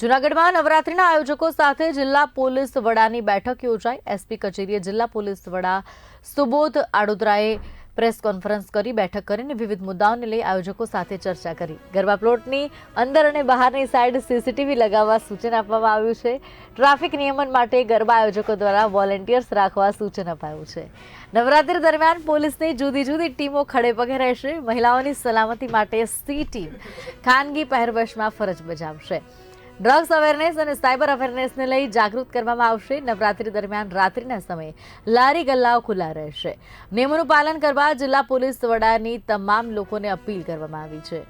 જૂનાગઢમાં નવરાત્રીના આયોજકો સાથે જિલ્લા પોલીસ વડાની બેઠક યોજાઈ. એસપી કચેરીએ જિલ્લા પોલીસ વડા સુબોધ આડોદરાએ પ્રેસ કોન્ફરન્સ કરી, બેઠક કરીને વિવિધ મુદ્દાઓને લઈ આયોજકો સાથે ચર્ચા કરી. ગરબા પ્લોટની અંદર અને બહારની સાઈડ સીસીટીવી લગાવવા સૂચન આપવામાં આવ્યું છે. ટ્રાફિક નિયમન માટે ગરબા આયોજકો દ્વારા વોલેન્ટિયર્સ રાખવા સૂચન અપાયું છે. નવરાત્રી દરમિયાન પોલીસની જુદી જુદી ટીમો ખડે પગે રહેશે. મહિલાઓની સલામતી માટે સી ટીમ ખાનગી પહેરવેશમાં ફરજ બજાવશે. ડ્રગ્સ અવેરનેસ અને સાયબર અવેરનેસને લઈ જાગૃત કરવામાં આવશે. નવરાત્રી દરમિયાન રાત્રિના સમયે લારી ગલ્લાઓ ખુલ્લા રહેશે. નિયમોનું પાલન કરવા જિલ્લા પોલીસ વડાની તમામ લોકોને અપીલ કરવામાં આવી છે.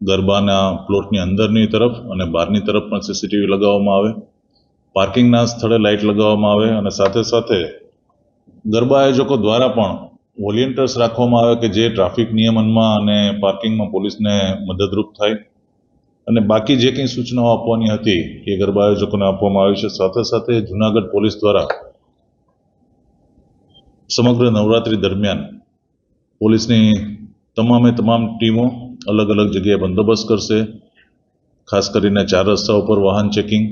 ગરબાના પ્લોટની અંદરની તરફ અને બહારની તરફ પણ સીસીટીવી લગાવવામાં આવે. પાર્કિંગના સ્થળે લાઇટ લગાવવામાં આવે અને સાથે સાથે ગરબા આયોજકો દ્વારા પણ વોલિયન્ટર્સ રાખવામાં આવે કે જે ટ્રાફિક નિયમનમાં અને પાર્કિંગમાં પોલીસને મદદરૂપ થાય. અને બાકી જે કંઈ સૂચનાઓ આપવાની હતી એ ગરબા આયોજકોને આપવામાં આવી છે. સાથે સાથે જુનાગઢ પોલીસ દ્વારા સમગ્ર નવરાત્રી દરમિયાન પોલીસની તમામે તમામ ટીમો અલગ અલગ જગ્યાએ બંદોબસ્ત કરશે. ખાસ કરીને ચાર રસ્તા ઉપર વાહન ચેકિંગ,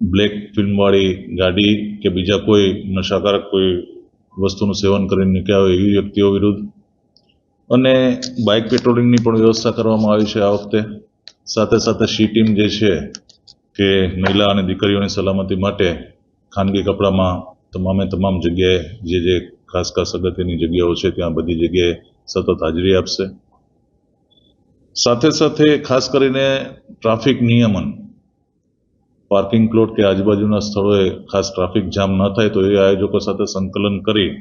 બ્લેક ફિલ્મવાળી ગાડી કે બીજા કોઈ નશાકારક કોઈ વસ્તુનું સેવન કરીને નીકળ્યા હોય એવી વ્યક્તિઓ વિરુદ્ધ. અને બાઇક પેટ્રોલિંગની પણ વ્યવસ્થા કરવામાં આવી છે આ વખતે. સાથે સાથે શી ટીમ જે છે કે મહિલા અને દીકરીઓની સલામતી માટે ખાનગી કપડામાં તમામે તમામ જગ્યાએ જે જે ખાસ ખાસ અગત્યની જગ્યાઓ છે ત્યાં બધી જગ્યાએ સતત હાજરી આપશે. સાથે સાથે ખાસ કરીને ટ્રાફિક નિયમન પાર્કિંગ પ્લોટ કે આજુબાજુના સ્થળોએ ખાસ ટ્રાફિક જામ ન થાય તો એ આયોજકો સાથે સંકલન કરી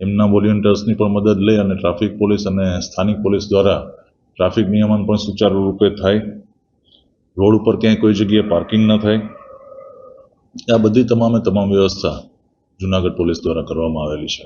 એમના વોલ્યુન્ટર્સની પણ મદદ લઈ અને ટ્રાફિક પોલીસ અને સ્થાનિક પોલીસ દ્વારા ટ્રાફિક નિયમન પણ સુચારુ રૂપે થાય. રોડ ઉપર ક્યાંય કોઈ જગ્યાએ પાર્કિંગ ન થાય. આ બધી તમામે તમામ વ્યવસ્થા જુનાગઢ પોલીસ દ્વારા કરવામાં આવેલી છે.